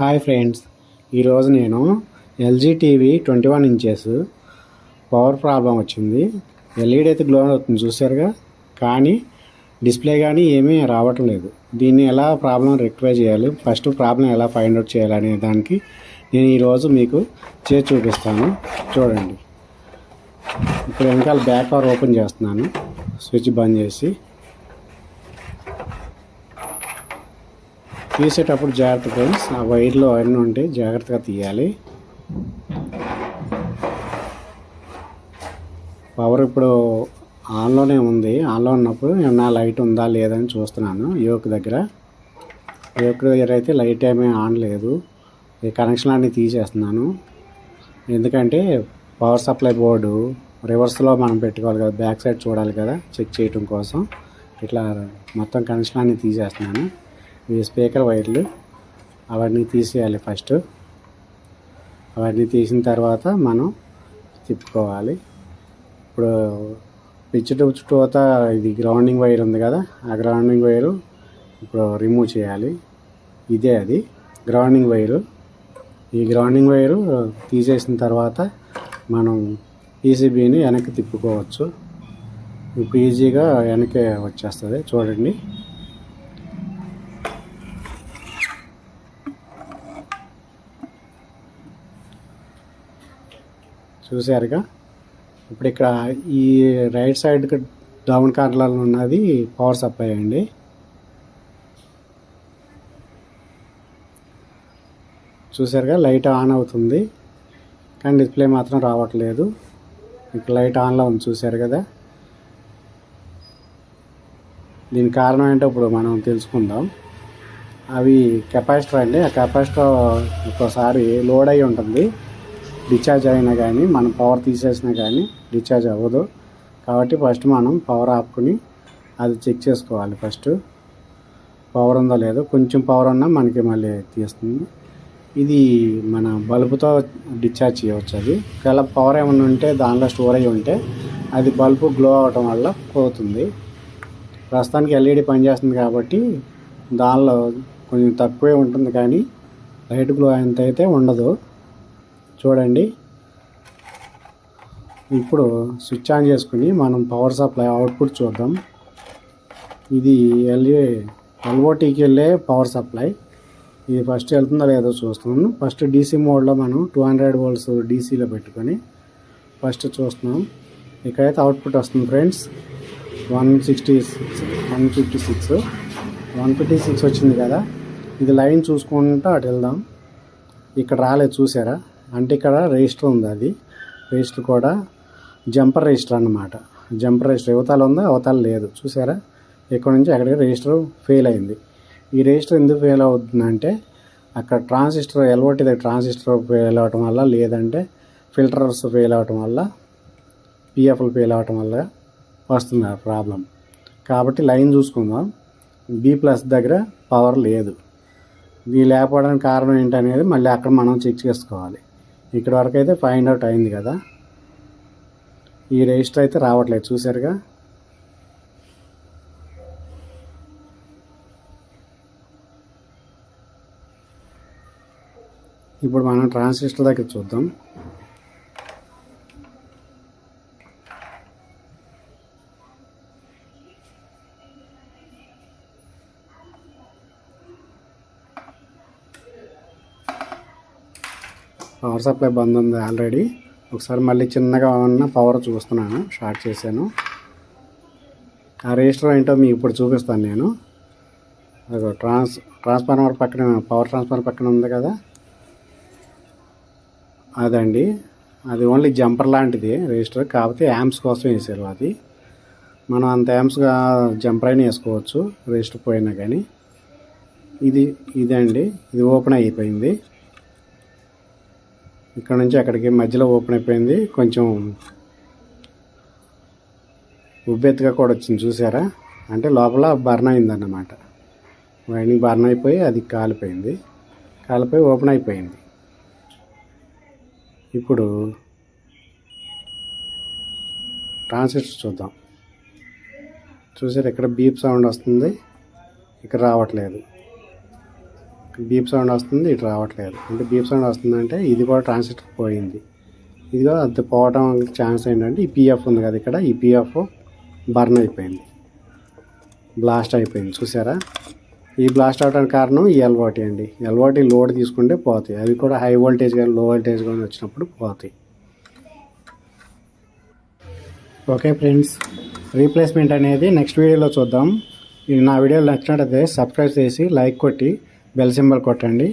Hi friends ఈరోజు నేను LG TV twenty one inches power problem వచ్చింది. ఎల్ఈడి అయితే గ్లో అవుతుంది చూసారుగా? కానీ డిస్ప్లే కానీ ఏమీ రావటం లేదు. దీన్ని ఎలా ప్రాబ్లం రెక్టిఫై చేయాలి? ఫస్ట్ ప్రాబ్లం ఎలా ఫైండ్ అవుట్ చేయాలి అనే దానికి నేను ఈరోజు మీకు చేసి చూపిస్తాను. చూడండి. ఇప్పుడు వెనకాల బ్యాక్ కవర్ ఓపెన్ చేస్తున్నాను. స్విచ్ బంద్ చేసి. తీసేటప్పుడు జాగ్రత్త ఫ్రెండ్స్ ఆ వైర్లో అవన్నీ ఉంటే జాగ్రత్తగా తీయాలి. పవర్ ఇప్పుడు ఆన్లోనే ఉంది. ఆన్లో ఉన్నప్పుడు ఏమన్నా లైట్ ఉందా లేదని చూస్తున్నాను యోక్ దగ్గర. యోక్ దగ్గర అయితే లైట్ ఏమీ ఆన్ లేదు. ఈ కనెక్షన్ అన్నీ తీసేస్తున్నాను. ఎందుకంటే పవర్ సప్లై బోర్డు రివర్స్లో మనం పెట్టుకోవాలి కదా బ్యాక్ సైడ్ చూడాలి కదా చెక్ చేయటం కోసం. ఇట్లా మొత్తం కనెక్షన్ అన్నీ తీసేస్తున్నాను. ఈ స్పీకర్ వైర్లు. అవన్నీ తీసేయాలి ఫస్ట్. అవన్నీ తీసిన తర్వాత మనం తిప్పుకోవాలి. ఇప్పుడు పిచ్ చుట్టూత ఇది గ్రౌండింగ్ వైర్ ఉంది కదా ఆ గ్రౌండింగ్ వైరు ఇప్పుడు రిమూవ్ చేయాలి. ఇదే అది గ్రౌండింగ్ వైరు. ఈ గ్రౌండింగ్ వైరు తీసేసిన తర్వాత మనం పీసీబీని వెనక్కి తిప్పుకోవచ్చు. ఇప్పుడు ఈజీగా వెనక్కి వచ్చేస్తుంది చూడండి. చూసారుగా ఇప్పుడు ఇక్కడ ఈ రైట్ సైడ్కి డౌన్ కార్నర్లో ఉన్నది పవర్ సప్లై అండి. చూసారుగా లైట్ ఆన్ అవుతుంది. కానీ డిస్ప్లే మాత్రం రావట్లేదు. ఇక్కడ లైట్ ఆన్లో ఉంది చూసారు కదా. దీని కారణం ఏంటో ఇప్పుడు మనం తెలుసుకుందాం. అవి కెపాసిటర్ అండి. ఆ కెపాసిటర్ ఒక్కోసారి లోడ్ అయి ఉంటుంది. డిశ్చార్జ్ అయినా కానీ మనం పవర్ తీసేసినా కానీ డిశ్చార్జ్ అవ్వదు. కాబట్టి ఫస్ట్ మనం పవర్ ఆపుకుని అది చెక్ చేసుకోవాలి ఫస్ట్. పవర్ ఉందో లేదో కొంచెం పవర్ ఉన్నా మనకి మళ్ళీ తీస్తుంది. ఇది మన బల్బుతో డిశ్చార్జ్ చేయవచ్చు అది. ఒకవేళ పవర్ ఏమైనా ఉంటే దానిలో స్టోర్ అయ్యి ఉంటే అది బల్బు గ్లో అవటం వల్ల పోతుంది. ప్రస్తుతానికి ఎల్ఈడి పనిచేస్తుంది కాబట్టి దానిలో కొంచెం తక్కువే ఉంటుంది కానీ లైట్ గ్లో అంత అయితే ఉండదు. చూడండి. ఇప్పుడు స్విచ్ ఆన్ చేసుకుని మనం పవర్ సప్లై అవుట్పుట్ చూద్దాం. ఇది ఎల్ఈ ఎల్ఓటీకి వెళ్ళే పవర్ సప్లై ఇది ఫస్ట్ వెళ్తుందో లేదో చూస్తున్నాను. ఫస్ట్ డీసీ మోడ్లో మనం టూ హండ్రెడ్ వోల్ట్స్ డీసీలో పెట్టుకొని ఫస్ట్ చూస్తున్నాం. ఇక్కడైతే అవుట్పుట్ వస్తుంది friends one sixty six one fifty six one fifty six వచ్చింది కదా. ఇది లైన్ చూసుకుంటూ అటు వెళ్దాం. ఇక్కడ రాలేదు చూసారా? అంటే ఇక్కడ రిజిస్టర్ ఉంది అది. రిజిస్టర్ కూడా జంపర్ రిజిస్టర్ అన్నమాట. జంపర్ రిజిస్టర్ యువతాలు ఉంది? అవతాలు లేదు. చూసారా? ఇక్కడ నుంచి? అక్కడికి రిజిస్టర్ ఫెయిల్ అయింది. ఈ రిజిస్టర్ ఎందుకు ఫెయిల్ అవుతుందంటే అక్కడ ట్రాన్సిస్టర్ ఎల్ఓటి దగ్గర ట్రాన్సిస్టర్ ఫెయిల్ అవటం వల్ల లేదంటే ఫిల్టర్స్ ఫెయిల్ అవటం వల్ల పిఎఫ్లు ఫెయిల్ అవటం వల్ల వస్తుంది ఆ ప్రాబ్లం కాబట్టి లైన్ చూసుకుందాం. బి ప్లస్ దగ్గర పవర్ లేదు. ఇది లేకపోవడానికి కారణం ఏంటనేది మళ్ళీ అక్కడ మనం చెక్ చేసుకోవాలి. ఇక్కడ వరకు అయితే ఫైండ్ అవుట్ అయింది కదా. ఈ రిజిస్టర్ అయితే రావట్లేదు చూసారుగా ఇప్పుడు మనం ట్రాన్సిస్టర్ దగ్గర చూద్దాం. పవర్ సప్లై బంద్ ఉంది ఆల్రెడీ. ఒకసారి మళ్ళీ చిన్నగా ఉన్న పవర్ చూస్తున్నాను షార్ట్ చేశాను. ఆ రిజిస్టర్ ఏంటో మీకు ఇప్పుడు చూపిస్తాను నేను. అదో ట్రాన్స్ ట్రాన్స్ఫార్మర్ పక్కన పవర్ ట్రాన్స్ఫార్మర్ పక్కన ఉంది కదా? అదండి. అది ఓన్లీ జంపర్ లాంటిది రిజిస్టర్ కాకపోతే యామ్స్ కోసం వేసారు అది. మనం అంత యామ్స్గా జంపర్ అయినా వేసుకోవచ్చు రిజిస్టర్ పోయినా కానీ. ఇది ఇదండి. ఇది ఓపెన్ అయిపోయింది. ఇక్కడ నుంచి అక్కడికి మధ్యలో ఓపెన్ అయిపోయింది. కొంచెం ఉబ్బెత్తుగా కూడా వచ్చింది చూసారా? అంటే లోపల బర్న్ అయిందన్నమాట. వైండింగ్ బర్న్ అయిపోయి అది కాలిపోయింది. కాలిపోయి ఓపెన్ అయిపోయింది. ఇప్పుడు ట్రాన్సిస్టర్ చూద్దాం. చూసారు ఇక్కడ బీప్ సౌండ్ వస్తుంది. ఇక్కడ రావట్లేదు. బీప్ సౌండ్ వస్తుంది ఇటు రావట్లేదు. అంటే బీప్ సౌండ్ వస్తుందంటే ఇది కూడా ట్రాన్సిస్టర్ పోయింది. ఇదిగో అది పోవడం ఛాన్స్ ఏంటంటే ఈ పిఎఫ్ ఉంది కదా ఇక్కడ ఈ పిఎఫ్ బర్న్ అయిపోయింది. బ్లాస్ట్ అయిపోయింది చూసారా? ఈ బ్లాస్ట్ అవడానికి కారణం ఈ ఎల్ఓటి అండి. ఎల్ఓటి లోడ్ తీసుకుంటే పోతాయి. అవి కూడా హై వోల్టేజ్ కానీ లో వోల్టేజ్ కానీ వచ్చినప్పుడు పోతాయి. ఓకే ఫ్రెండ్స్ రీప్లేస్మెంట్ అనేది నెక్స్ట్ వీడియోలో చూద్దాం. నా వీడియోలో నచ్చినట్టయితే సబ్స్క్రైబ్ చేసి లైక్ కొట్టి బెల్ సింబల్ కొట్టండి.